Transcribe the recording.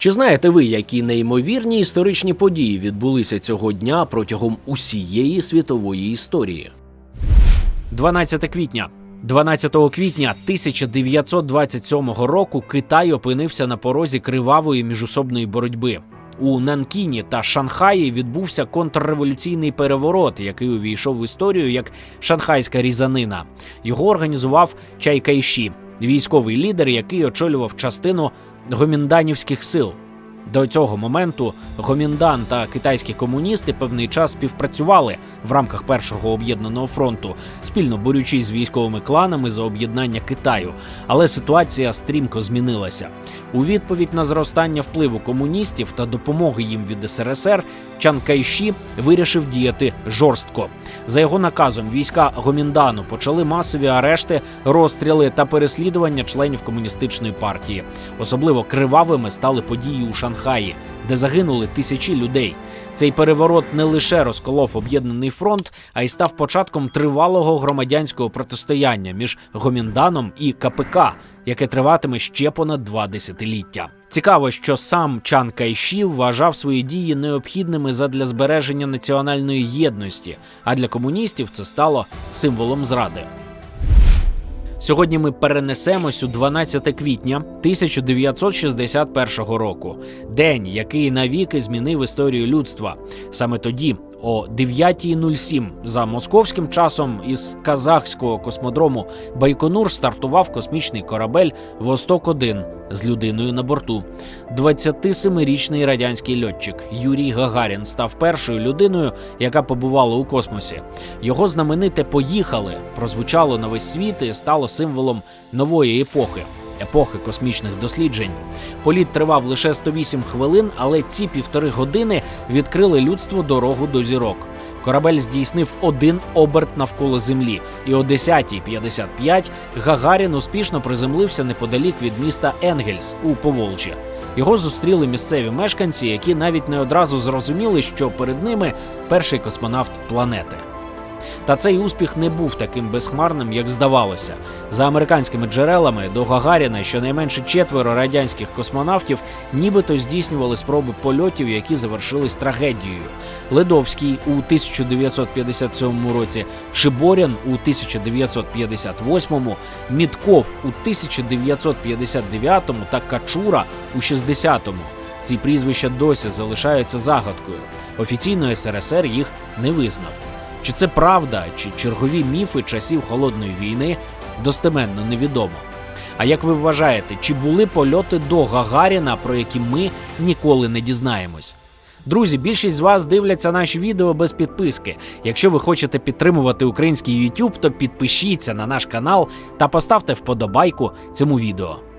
Чи знаєте ви, які неймовірні історичні події відбулися цього дня протягом усієї світової історії? 12 квітня. 12 квітня 1927 року Китай опинився на порозі кривавої міжусобної боротьби. У Нанкіні та Шанхаї відбувся контрреволюційний переворот, який увійшов в історію як Шанхайська різанина. Його організував Чай Кайші, військовий лідер, який очолював частину гомінданівських сил. До цього моменту Гоміндан та китайські комуністи певний час співпрацювали в рамках першого об'єднаного фронту, спільно борючись з військовими кланами за об'єднання Китаю. Але ситуація стрімко змінилася. У відповідь на зростання впливу комуністів та допомоги їм від СРСР Чан Кайші вирішив діяти жорстко. За його наказом війська Гоміндану почали масові арешти, розстріли та переслідування членів комуністичної партії. Особливо кривавими стали події у Шанхаї, де загинули тисячі людей. Цей переворот не лише розколов об'єднаний фронт, а й став початком тривалого громадянського протистояння між Гомінданом і КПК, яке триватиме ще понад два десятиліття. Цікаво, що сам Чан Кайші вважав свої дії необхідними задля збереження національної єдності, а для комуністів це стало символом зради. Сьогодні ми перенесемось у 12 квітня 1961 року, день, який навіки змінив історію людства. Саме тоді, о 9.07 за московським часом, із казахського космодрому Байконур стартував космічний корабель Восток 1 з людиною на борту. 27-річний радянський льотчик Юрій Гагарін став першою людиною, яка побувала у космосі. Його знамените поїхали прозвучало на весь світ і стало символом нової епохи. Епохи космічних досліджень. Політ тривав лише 108 хвилин, але ці півтори години відкрили людству дорогу до зірок. Корабель здійснив один оберт навколо землі, і о 10.55 Гагарін успішно приземлився неподалік від міста Енгельс у Поволжі. Його зустріли місцеві мешканці, які навіть не одразу зрозуміли, що перед ними перший космонавт планети. Та цей успіх не був таким безхмарним, як здавалося. За американськими джерелами до Гагаріна щонайменше четверо радянських космонавтів нібито здійснювали спроби польотів, які завершились трагедією. Ледовський у 1957 році, Шиборян у 1958, Мітков у 1959 та Качура у 60-му. Ці прізвища досі залишаються загадкою. Офіційно СРСР їх не визнав. Чи це правда, чи чергові міфи часів холодної війни достеменно невідомо. А як ви вважаєте, чи були польоти до Гагаріна, про які ми ніколи не дізнаємось? Друзі, більшість з вас дивляться наші відео без підписки. Якщо ви хочете підтримувати український YouTube, то підпишіться на наш канал та поставте вподобайку цьому відео.